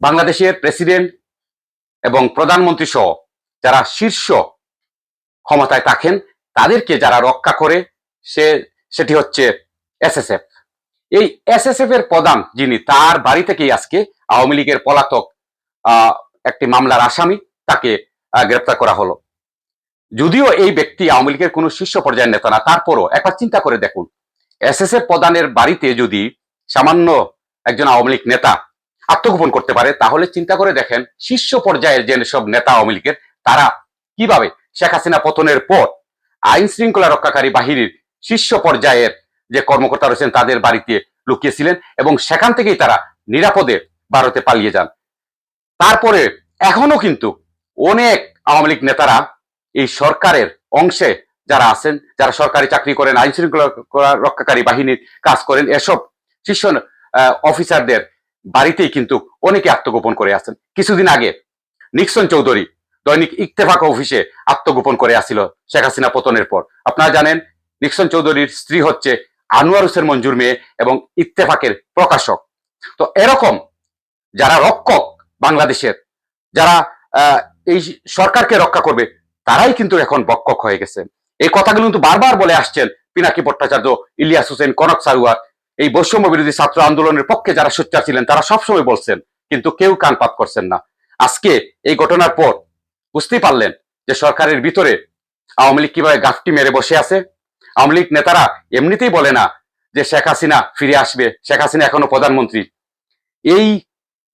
বাংলাদেশের প্রেসিডেন্ট এবং প্রধানমন্ত্রী সহ যারা শীর্ষ ক্ষমতায় থাকেন, তাদেরকে যারা রক্ষা করে, সে, সেটি হচ্ছে এসএসএফ। এই এসএসএফ এর প্রধান যিনি, তার বাড়ি থেকেই আজকে আওয়ামী লীগের পলাতক একটি মামলার আসামি তাকে গ্রেপ্তার করা হলো। যদিও এই ব্যক্তি আওয়ামী লীগের কোনো শীর্ষ পর্যায়ের নেতা না, তারপরও একবার চিন্তা করে দেখুন, এসএসএফ প্রধানের বাড়িতে যদি সামান্য একজন আওয়ামী লীগ নেতা আত্মগোপন করতে পারে, তাহলে চিন্তা করে দেখেন শীর্ষ পর্যায়ের যে সব নেতা আওয়ামী লীগের, তারা কীভাবে শেখ হাসিনা পতনের পর আইন শৃঙ্খলা রক্ষাকারী বাহিনীর শীর্ষ পর্যায়ের যে কর্মকর্তা রয়েছেন, তাদের বাড়িতে লুকিয়েছিলেন এবং সেখান থেকেই তারা নিরাপদে ভারতে পালিয়ে যান। তারপরে এখনও কিন্তু অনেক আওয়ামী লীগ নেতারা এই সরকারের অংশে যারা আছেন, যারা সরকারি চাকরি করেন, আইন শৃঙ্খলা রক্ষাকারী বাহিনীর কাজ করেন, এসব শীর্ষ অফিসারদের বাড়িতেই কিন্তু অনেকে আত্মগোপন করে আছেন। কিছুদিন আগে নিক্সন চৌধুরী দৈনিক ইত্তেফাক অফিসে আত্মগোপন করে আসছিল শেখ হাসিনা পতনের পর। আপনারা জানেন, নিক্সন চৌধুরীর স্ত্রী হচ্ছে আনোয়ার হোসেন মঞ্জুর মেয়ে এবং ইত্তেফাকের প্রকাশক। তো এরকম যারা রক্ষক বাংলাদেশের, যারা এই সরকারকে রক্ষা করবে, তারাই কিন্তু এখন বক্ষক হয়ে গেছে। এই কথাগুলো কিন্তু বারবার বলে আসছেন পিনাকি ভট্টাচার্য, ইলিয়াস হোসেন, কনক সারুয়ার এই বৈষম্য বিরোধী ছাত্র আন্দোলনের পক্ষে যারা সোচ্চার ছিলেন, তারা সবসময় বলছেন, কিন্তু কেউ কানপাত করছেন না। আজকে এই ঘটনার পর বুঝতেই পারলেন যে সরকারের ভিতরে আওয়ামী লীগ কীভাবে গাফটি মেরে বসে আছে। আওয়ামী লীগ নেতারা এমনিতেই বলে না যে শেখ হাসিনা ফিরে আসবে, শেখ হাসিনা এখনও প্রধানমন্ত্রী। এই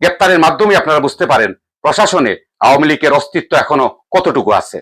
গ্রেপ্তারের মাধ্যমে আপনারা বুঝতে পারেন, প্রশাসনে আওয়ামী লীগের অস্তিত্ব এখনও কতটুকু আছে।